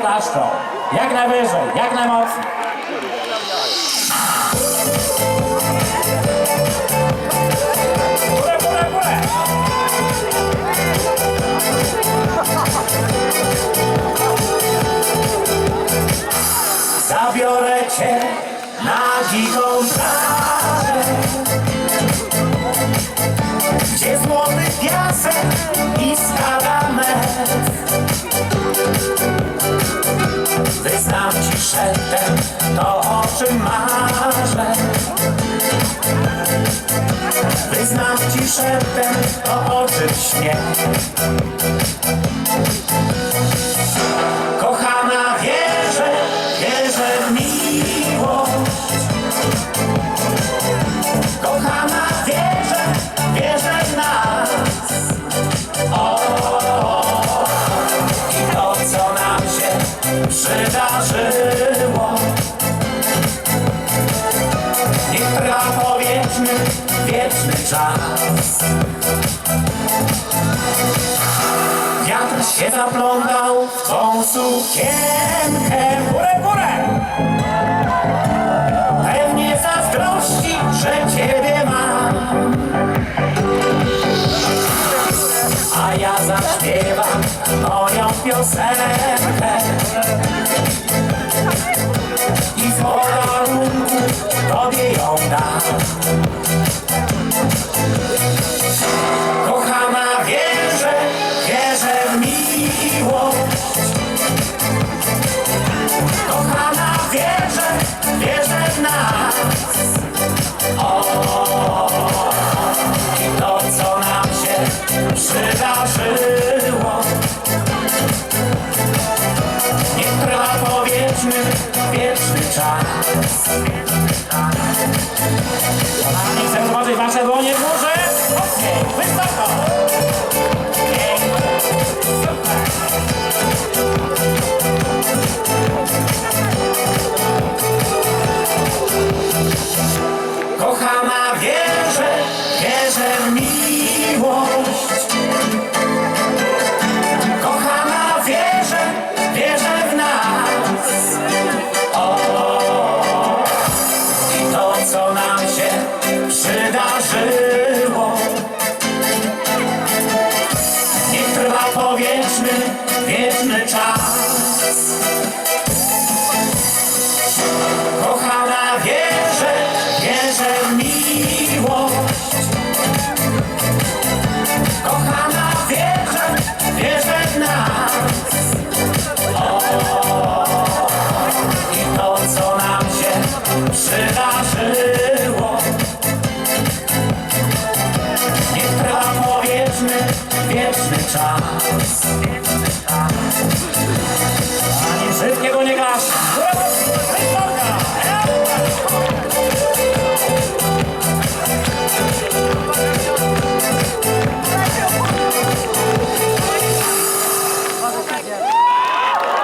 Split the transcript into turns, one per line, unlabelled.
klaszczą. Jak najwyżej, jak najmocniej. Zabiorę cię na dziką to o czym marzę. Wyznam ci szeptem to o czym śnię Kochana wierzę, wierzę w miłość. Kochana wierzę, wierzę w nas. O, I to co nam się przydarzyło Niech trwa powieczny, wieczny czas. Wiatr się zaplątał w twą sukienkę. Górę, górę! Pewnie zazdrości, że ciebie mam. A ja zaśpiewam moją piosenkę down. Przydarzyło. Niech trwa powieczny, wieczny czas